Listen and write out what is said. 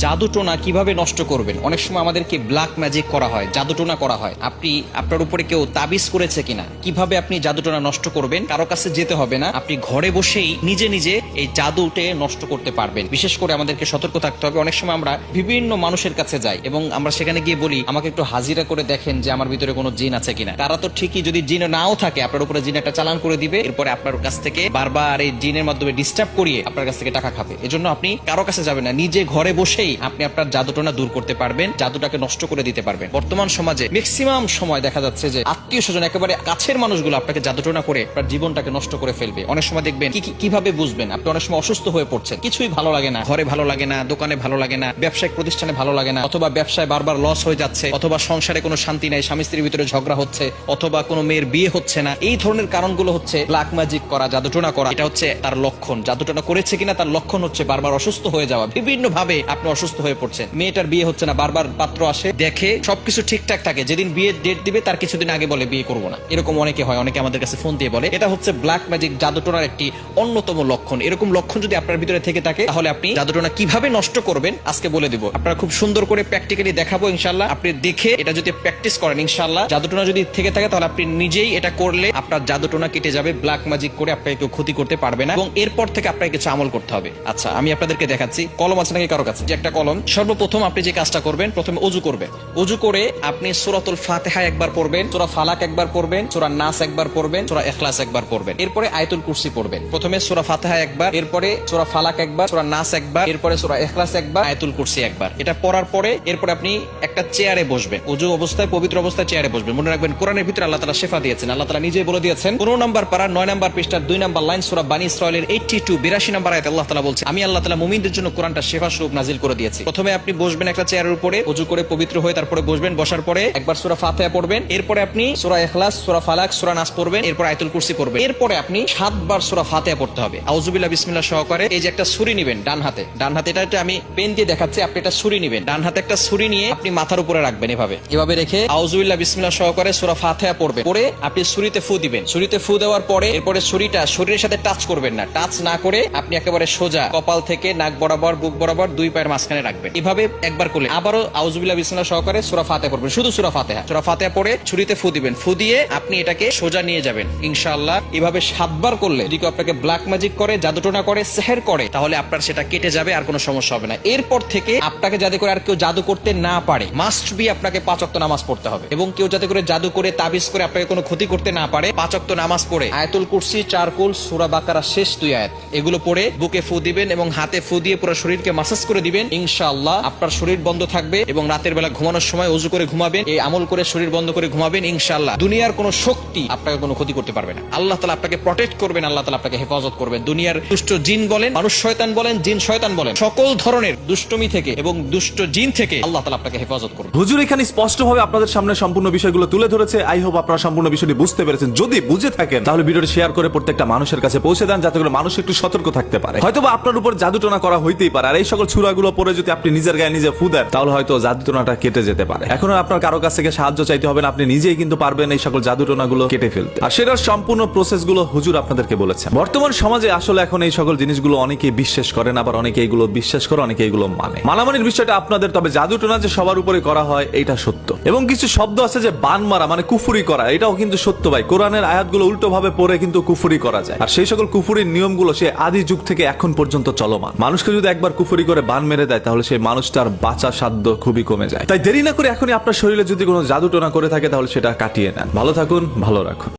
জাদুটোনা কীভাবে নষ্ট করবেন? অনেক সময় আমাদেরকে ব্ল্যাক ম্যাজিক করা হয়, জাদুটোনা করা হয়। আপনি, আপনার উপরে কেউ তাবিজ করেছে কিনা? কীভাবে আপনি জাদুটোনা নষ্ট করবেন? কারও কাছে যেতে হবে না। আপনি ঘরে বসেই নিজে নিজে এই জাদুটে নষ্ট করতে পারবেন। বিশেষ করে আমাদেরকে সতর্ক থাকতে হবে। অনেক সময় আমরা বিভিন্ন মানুষের কাছে যাই এবং আমরা সেখানে গিয়ে বলি, আমাকে একটু হাজিরা করে দেখেন যে আমার ভিতরে কোনো জিন আছে কিনা। তারা তো ঠিকই যদি জিন নাও থাকে, আপনার উপরে জিন একটা চালান করে দিবে। এরপরে আপনার কাছ থেকে বারবার এই জিনের মাধ্যমে ডিস্টার্ব করিয়ে আপনার কাছ থেকে টাকা খাবে। এজন্য আপনি কারও কাছে যাবেন না। নিজে ঘরে বসেই আপনি আপনার জাদুটনা দূর করতে পারবেন, জাদুটাকে নষ্ট করে দিতে পারবেন। বর্তমান সমাজে ম্যাক্সিমাম সময় দেখা যাচ্ছে যে আত্মীয় স্বজন, একেবারে কাছের মানুষগুলো আপনাকে জাদুটনা করে আপনার জীবনটাকে নষ্ট করে ফেলবে। অনেক সময় দেখবেন কীভাবে বুঝবেন? আপনি অনেক সময় অসুস্থ হয়ে পড়ছেন। কিছুই ভালো লাগে না। ঘরে ভালো লাগে না, দোকানে ভালো লাগে না, ব্যবসায়িক প্রতিষ্ঠানে ভালো লাগে না, অথবা ব্যবসায় বারবার লস হয়ে যাচ্ছে, অথবা সংসারে কোনো শান্তি নাই, স্বামী স্ত্রীর ভিতরে ঝগড়া হচ্ছে, অথবা কোনো মেয়ের বিয়ে হচ্ছে না। এই ধরনের কারণগুলো হচ্ছে ব্ল্যাক ম্যাজিক করা জাদুটোনা করা। এটা হচ্ছে তার লক্ষণ। জাদুটোনা করেছে কিনা তার লক্ষণ হচ্ছে বারবার অসুস্থ হয়ে যাওয়া। বিভিন্ন ভাবে আপনি অসুস্থ হয়ে পড়ছেন মেয়েটার বিয়ে হচ্ছে না, বারবার পাত্র আসে, দেখে সবকিছু ঠিকঠাক থাকে। যেদিন বিয়ের ডেট দিবে, তার কিছুদিন আগে বলে, বিয়ে করব না। এরকম অনেকে হয়, অনেকে আমাদের কাছে ফোন দিয়ে বলে। এটা হচ্ছে ব্ল্যাক ম্যাজিক জাদুটোনার একটি অন্যতম লক্ষণ। এরকম লক্ষণ যদি আপনার ভিতরে থেকে থাকে, তাহলে আপনি জাদুটোনা কীভাবে নষ্ট করবেন, আজকে বলে দিব। আপনারা খুব সুন্দর করে প্র্যাকটিক্যালি দেখাবো ইনশাল্লাহ আপনি দেখে এটা যদি প্র্যাকটিস করেন ইনশাল্লাহ জাদুটোনা যদি থেকে থাকে, তাহলে আপনি নিজেই এটা করলে আপনার জাদুটোনা কেটে যাবে ব্ল্যাক ম্যাজিক করে আপনাকে কেউ ক্ষতি করতে পারবে না। এবং এরপর থেকে আপনাকে কিছু আমল করতে হবে। আচ্ছা আমি আপনাদেরকে দেখাচ্ছি। কলম আছে নাকি কারও কাছে? যে একটা কলম। সর্বপ্রথম আপনি যে কাজটা করবেন, প্রথমে অজু করবেন। অজু করে আপনি সুরাতুল ফাতেহা একবার পড়বেন, সুরা ফালাক একবার পড়বেন, সুরা নাস একবার পড়বেন, সুরা এখলাস একবার পড়বেন। এরপরে আয়তুল কুরসি পড়বেন। প্রথমে সুরা ফাতেহা একবার, এরপরে সুরা ফালাক একবার, সুরা নাস একবার, এরপরে সুরা এখলাস একবার, আয়তুল কুরসি একবার। এটা পড়ার পরে এরপরে আপনি একটা চেয়ারে বসবেন। অজু অবস্থায়, পবিত্র অবস্থায় চেয়ারে বসবেন। মনে রাখবেন, কোরআনের ভিতরে আল্লাহ তালা শেফা দিয়েছেন। আল্লাহ তালা নিজেই বলে দিয়েছেন, পনেরো নম্বর পারা, নয় নম্বর পৃষ্ঠার দুই নম্বর লাইন সুরা বানি ইসরায়েলের এইটটি টু বিরাশি নম্বর আয়াত আল্লাহ তালা বলছে, আমি আল্লাহ তালা মুমিনদের জন্য কোরআনটা শেফা স্বরূপ নাজিল করে দিয়েছি। প্রথমে আপনি বসবেন একটা চেয়ারের উপরে অজু করে পবিত্র হয়ে তারপরে বসবেন, বসার পরে একবার সুরা ফাতেহা পড়বেন, এরপরে আপনি সুরা এখলাস সুরা ফালাক, সুরা নাস পড়বেন, এরপর আয়তুল কুরসি পড়বেন। এরপরে আপনি সাতবার সুরা ফাতেহা পড়তে হবে। আউজুবিল্লাহ বিসমিল্লাহ সহকারে এই যে একটা ছুরি নিবেন ডান হাতে ডান হাতে এটা আমি পেন দিয়ে দেখাচ্ছি, আপনি একটা ছুরি নিবেন। ডান হাতে একটা ছুরি নিয়ে আপনি মাথার উপরে রাখবেন এভাবে। এভাবে রেখে আউজুবিল্লাহ বিসমিল্লাহ সহকারে সুরা ফাতেহা পড়বেন। পরে আপনি ছুরিতে ফু দিবেন। ছুরিতে ফু দেওয়ার পরে এরপরে ছুরিটা শরীরের সাথে টাচ করবেন না। টাচ না করে আপনি একেবারে সোজা কপাল থেকে নাক বরাবর, বুক বরাবর দুই পায়ের মাঝখানে রাখবেন। এভাবে একবার করলে আবারও আউজুবিল্লাহ বিসমিল্লাহ সহকারে সুরা ফাতেহা পড়বেন। শুধু সুরা ফাতেহা। সুরা ফাতেহা পড়ে ছুরিতে ফু দিবেন। ফু দিয়ে আপনি এটাকে সোজা নিয়ে যাবেন। ইনশাআল্লাহ এভাবে সাতবার করলে যদি আপনাকে ব্ল্যাক ম্যাজিক করে, জাদুটোনা করে, সেহের করে, তাহলে আপনার সেটা কেটে যাবে, আর কোনো সমস্যা হবে না। এরপর থেকে আপনাকে যাতে করে আর কেউ জাদু করতে না পারে মাস্ট বি আপনাকে পাঁচক্ত নামাজ পড়তে হবে। এবং কেউ যাতে করে জাদু করে, তাবিজ করে আপনাকে কোনো ক্ষতি করতে না পারে পাঁচক্ত নামাজ পড়ে আয়াতুল কুরসি, চারকুল, সুরা বাকারা শেষ দুই আয়াত। এগুলো পড়ে বুকে ফু দিবেন এবং হাতে ফু দিয়ে পুরো শরীরকে মাসাজ করে দিবেন। ইনশাআল্লাহ আপনার শরীর বন্ধ থাকবে এবং রাতের বেলা ঘুমানোর সময় অজু করে ঘুমাবেন, এই আমল করে শরীর বন্ধ করে ঘুমাবেন, ইনশাআল্লাহ। দুনিয়ার কোনো শক্তি আপনাকে কোনো ক্ষতি করতে পারবে না। আল্লাহ তালা আপনাকে প্রটেক্ট করবেন, আল্লাহ তালা আপনাকে হেফাজত করবেন। দুনিয়ার দুষ্ট জিন বলেন, মানুষ শয়তান বলেন, জিন শয়তান বলেন, সকল ধরনের দুষ্টমি থেকে এবং দুষ্ট জিন থেকে আল্লাহ তালা আপনাকে হেফাজত করবেন হুজুর, এখানে স্পষ্টভাবে আপনাদের সামনে সম্পূর্ণ বিষয়গুলো তুলে ধরেছে। আই হোপ আপনারা সম্পূর্ণ বিষয়টি বুঝতে পেরেছেন। যদি বুঝে থাকেন, তাহলে ভিডিওটি শেয়ার করে প্রত্যেকটা মানুষের কাছে পৌঁছে দেন, যাতে করে মানুষ একটু সতর্ক থাকতে পারে। হয়তো আপনার উপর জাদুটোনা করা হইতেই পারে, আর এই সকল ছুরাগুলো পরে যদি আপনি নিজের গায়ে নিজে ফু দেন, তাহলে হয়তো জাদুটোনাটা কেটে যেতে পারে। এখন আপনার কারও কাছ থেকে সাহায্য চাইতে হবে আপনি নিজেই কিন্তু পারবেন এই সকল জাদুটোনাগুলো কেটে ফেলতে। আর সেটার সম্পূর্ণ প্রসেসগুলো হুজুর আপনাদেরকে বলেছেন। বর্তমান সমাজে আসলে এখন এই সকল জিনিসগুলো অনেকে বিশ্বাস করেন আবার অনেকে এগুলো বিশ্বাস করে, অনেকে এগুলো মানে। মালামানির বিষয়টা আপনাদের, তবে জাদুটোনা যে সবার উপরে করা হয়, এটা সত্য। এবং কিছু শব্দ আছে যে বান মারা মানে কুফুরি করা, এটাও কিন্তু সত্য ভাই। কোরআনের আয়াতগুলো উল্টো ভাবে পড়ে কিন্তু কুফুরি করা যায়। আর সেই সকল কুফুরির নিয়মগুলো সে আদি যুগ থেকে এখন পর্যন্ত চলমান। মানুষকে যদি একবার কুফুরি করে বান মেরে দেয়, তাহলে সেই মানুষটার বাঁচা সাধ্য খুবই কমে যায়। তাই দেরি না করে এখনই আপনার শরীরে যদি কোনো জাদু টোনা করে থাকে, তাহলে সেটা কাটিয়ে নেন। ভালো থাকুন, ভালো রাখুন।